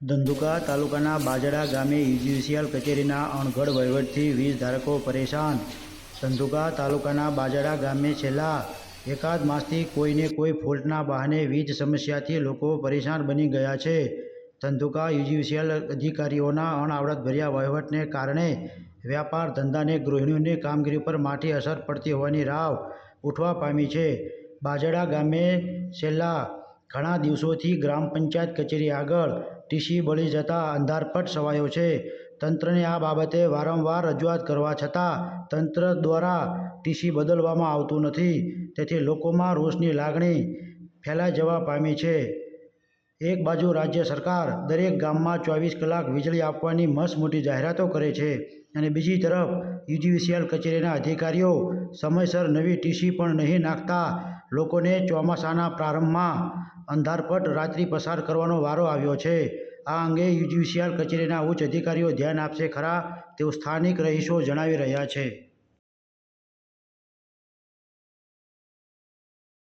ધંધુકા તાલુકાના બાજડા ગામે યુજીસીએલ કચેરીના અણઘડ વહીવટથી વીજ ધારકો પરેશાન. ધંધુકા તાલુકાના બાજડા ગામે છેલ્લા એકાદ માસથી કોઈને કોઈ ફોલ્ટના બહાને વીજ સમસ્યાથી લોકો પરેશાન બની ગયા છે. ધંધુકા યુજીસીએલ અધિકારીઓના અણઆવડતભર્યા વહીવટને કારણે વ્યાપાર ધંધાને ગૃહિણીઓની કામગીરી પર માઠી અસર પડતી હોવાની રાવ ઉઠવા પામી છે. બાજડા ગામે છેલ્લા ઘણા દિવસોથી ગ્રામ પંચાયત કચેરી આગળ ટીસી બળી જતા અંધારપટ છવાયો છે. તંત્રને આ બાબતે વારંવાર રજૂઆત કરવા છતાં તંત્ર દ્વારા ટીસી બદલવામાં આવતું નથી. તેથી લોકોમાં રોષની લાગણી ફેલાઈ જવા પામી છે. એક બાજુ રાજ્ય સરકાર દરેક ગામમાં ચોવીસ કલાક વીજળી આપવાની મસ્ત મોટી જાહેરાતો કરે છે અને બીજી તરફ યુજીવીસીએલ કચેરીના અધિકારીઓ સમયસર નવી ટીસી પણ નહીં નાખતા લોકોને ચોમાસાના પ્રારંભમાં અંધારપટ રાત્રિ પસાર કરવાનો વારો આવ્યો છે. આ અંગે યુજીવીસીએલ કચેરીના ઉચ્ચ અધિકારીઓ ધ્યાન આપશે ખરા તેવું સ્થાનિક રહીશો જણાવી રહ્યા છે.